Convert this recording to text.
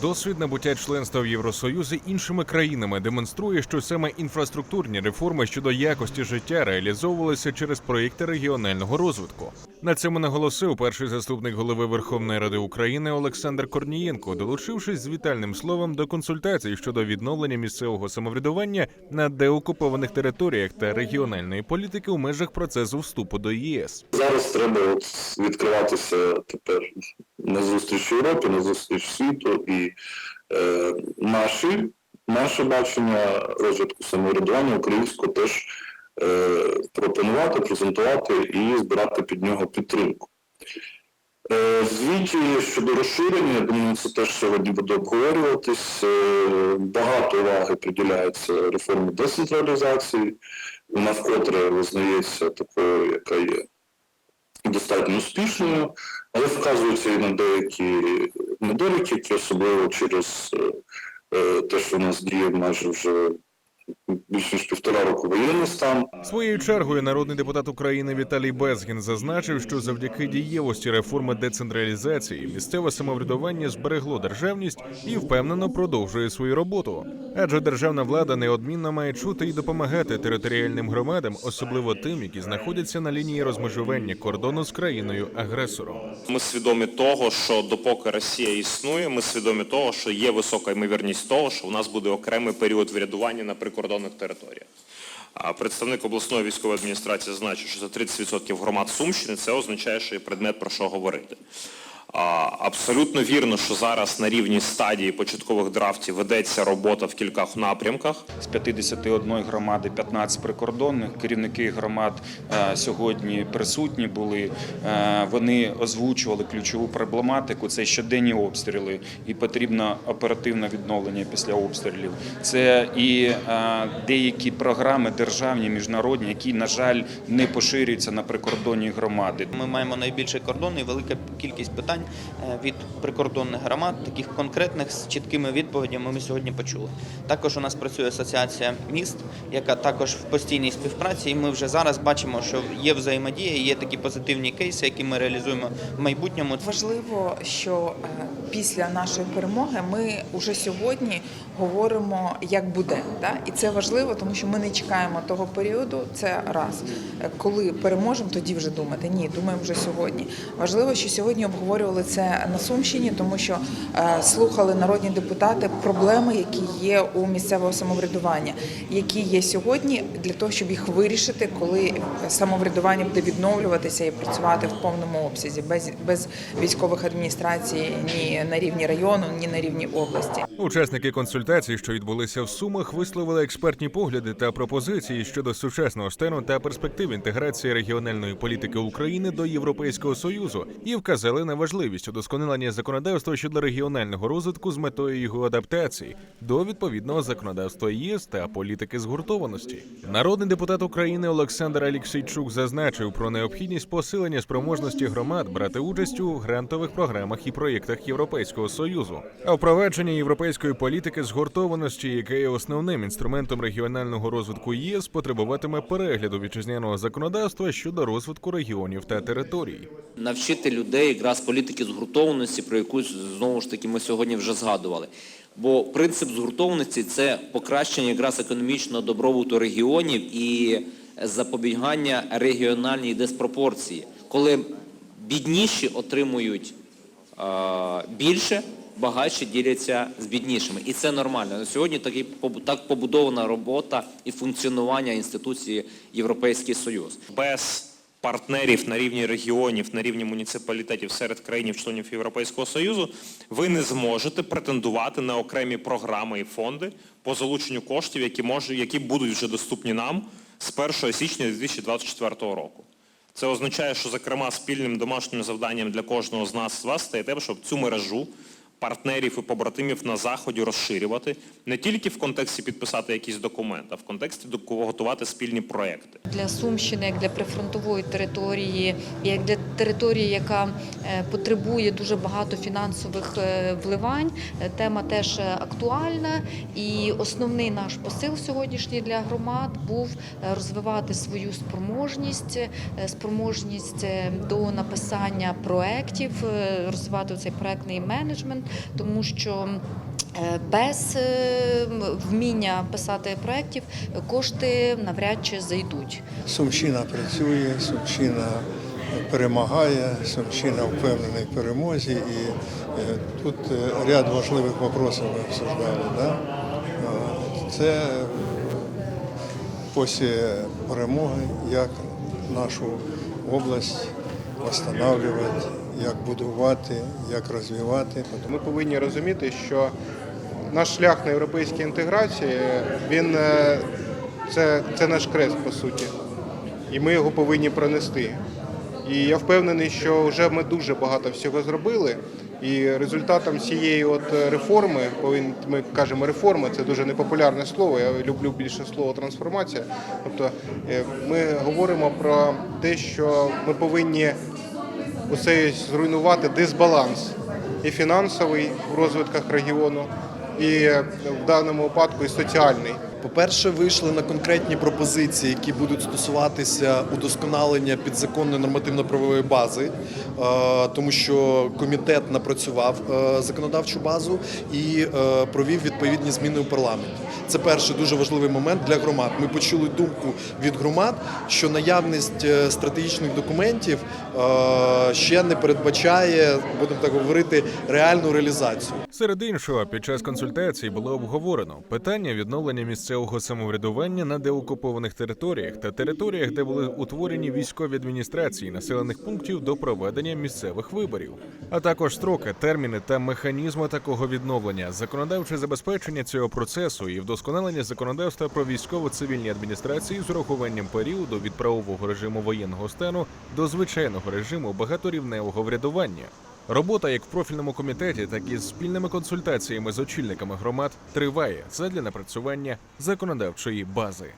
Досвід набуття членства в Євросоюзі іншими країнами демонструє, що саме інфраструктурні реформи щодо якості життя реалізовувалися через проєкти регіонального розвитку. На цьому наголосив перший заступник голови Верховної Ради України Олександр Корнієнко, долучившись з вітальним словом до консультацій щодо відновлення місцевого самоврядування на деокупованих територіях та регіональної політики у межах процесу вступу до ЄС. Зараз треба от відкриватися тепер на зустріч Європі, на зустріч світу і е, наші, наше бачення розвитку самоврядування українського теж е, пропонувати, презентувати і збирати під нього підтримку. Е, Звіті щодо розширення, я думаю, це теж сьогодні буде обговорюватись. Е, Багато уваги приділяється реформі децентралізації. Вона вкотре визнається такою, яка є достатньо успішною, але вказуються і на деякі недоліки, які особливо через е, е, те, що в нас діє майже вже більш ніж півтора року воєнний стан. Своєю чергою народний депутат України Віталій Безгін зазначив, що завдяки дієвості реформи децентралізації місцеве самоврядування зберегло державність і впевнено продовжує свою роботу. Адже державна влада неодмінно має чути і допомагати територіальним громадам, особливо тим, які знаходяться на лінії розмежування кордону з країною агресором. Ми свідомі того, що допоки Росія існує, ми свідомі того, що є висока ймовірність того, що у нас буде окремий період врядування на прикордонних територіях. Представник обласної військової адміністрації зазначив, що за 30% громад Сумщини це означає, що є предмет про що говорити. Абсолютно вірно, що зараз на рівні стадії початкових драфтів ведеться робота в кількох напрямках. З 51 громади 15 прикордонних керівники громад е, сьогодні присутні були. Е, Вони озвучували ключову проблематику. Це щоденні обстріли, і потрібно оперативне відновлення після обстрілів. Це і е, деякі програми державні, міжнародні, які, на жаль, не поширюються на прикордонні громади. Ми маємо найбільший кордон і велика кількість питань е, від прикордонних громад, таких конкретних з чіткими відповідями ми сьогодні почули. Також у нас працює асоціація міст, яка також в постійній співпраці, і ми вже зараз бачимо, що є взаємодія, є такі позитивні кейси, які ми реалізуємо в майбутньому. Важливо, що е, після нашої перемоги ми вже сьогодні говоримо, як буде. І це важливо, тому що ми не чекаємо того періоду. Це раз. Е, Коли переможемо, тоді вже думати. Ні, думаємо вже сьогодні. Важливо, що сьогодні обговорювали це на Сумщині, тому що е, слухали народні депутати проблеми, які є у місцевого самоврядування, які є сьогодні для того, щоб їх вирішити, коли самоврядування буде відновлюватися і працювати в повному обсязі, без, без військових адміністрацій ні на рівні району, ні на рівні області. Учасники консультацій, що відбулися в Сумах, висловили експертні погляди та пропозиції щодо сучасного стану та перспектив інтеграції регіональної політики України до Європейського союзу і вказали на важливість удосконалення законодавства щодо регіонального розвитку з метою його адаптації до відповідного законодавства ЄС та політики згуртованості. Народний депутат України Олександр Аліксійчук зазначив про необхідність посилення спроможності громад брати участь у грантових програмах і проєктах Європейського союзу, а впровадження європейської політики згуртованості, яка є основним інструментом регіонального розвитку ЄС, потребуватиме перегляду вітчизняного законодавства щодо розвитку регіонів та територій. навчити людей якраз політики згуртованості, про яку знову ж таки ми сьогодні вже згадували. Бо принцип згуртованості це покращення якраз економічного добробуту регіонів і запобігання регіональній диспропорції, коли бідніші отримують більше, багатші діляться з біднішими. І це нормально. На сьогодні такий, так побудована робота і функціонування інституції Європейський Союз. без партнерів на рівні регіонів, на рівні муніципалітетів серед країн-членів Європейського Союзу, ви не зможете претендувати на окремі програми і фонди по залученню коштів, які, може, які будуть вже доступні нам з 1 січня 2024 року. Це означає, що, зокрема, спільним домашнім завданням для кожного з нас з вас стає те, щоб цю мережу партнерів і побратимів на Заході розширювати, не тільки в контексті підписати якийсь документ, а в контексті готувати спільні проекти. для Сумщини, як для прифронтової території, як для території, яка е, потребує дуже багато фінансових е, вливань. Е, Тема теж актуальна. І основний наш посил сьогоднішній для громад був розвивати свою спроможність, спроможність до написання проєктів, розвивати цей проєктний менеджмент, тому що е, без е, вміння писати проєктів кошти навряд чи зайдуть. Сумщина працює, Сумщина перемагає, Сумщина впевнена в перемозі. І е, тут ряд важливих вопросів ми обсуждали. Да? Це після перемоги, як нашу область встановлювати, як будувати, як розвивати. Ми повинні розуміти, що наш шлях на європейській інтеграції він е, це, це наш крест по суті, і ми його повинні пронести. І я впевнений, що вже ми дуже багато всього зробили. І результатом цієї от реформи, ми кажемо реформи, це дуже непопулярне слово. Я люблю більше слово трансформація. Тобто е, ми говоримо про те, що ми повинні усе зруйнувати дисбаланс і фінансовий в розвитках регіону, і е, в даному випадку і соціальний. По-перше, вийшли на конкретні пропозиції, які будуть стосуватися удосконалення підзаконної нормативно-правової бази, е, тому що комітет напрацював е, законодавчу базу і е, провів відповідні зміни у парламенті. Це перший дуже важливий момент для громад. Ми почули думку від громад, що наявність стратегічних документів ще не передбачає, будемо так говорити, реальну реалізацію. Серед іншого, під час консультацій було обговорено питання відновлення місцевого самоврядування на деокупованих територіях та територіях, де були утворені військові адміністрації населених пунктів до проведення місцевих виборів, а також строки, терміни та механізми такого відновлення, законодавче забезпечення цього процесу і вдосконалення законодавства про військово-цивільні адміністрації з урахуванням періоду від правового режиму воєнного стану до звичайного режиму багаторівневого врядування. Робота як в профільному комітеті, так і з спільними консультаціями з очільниками громад триває задля напрацювання законодавчої бази.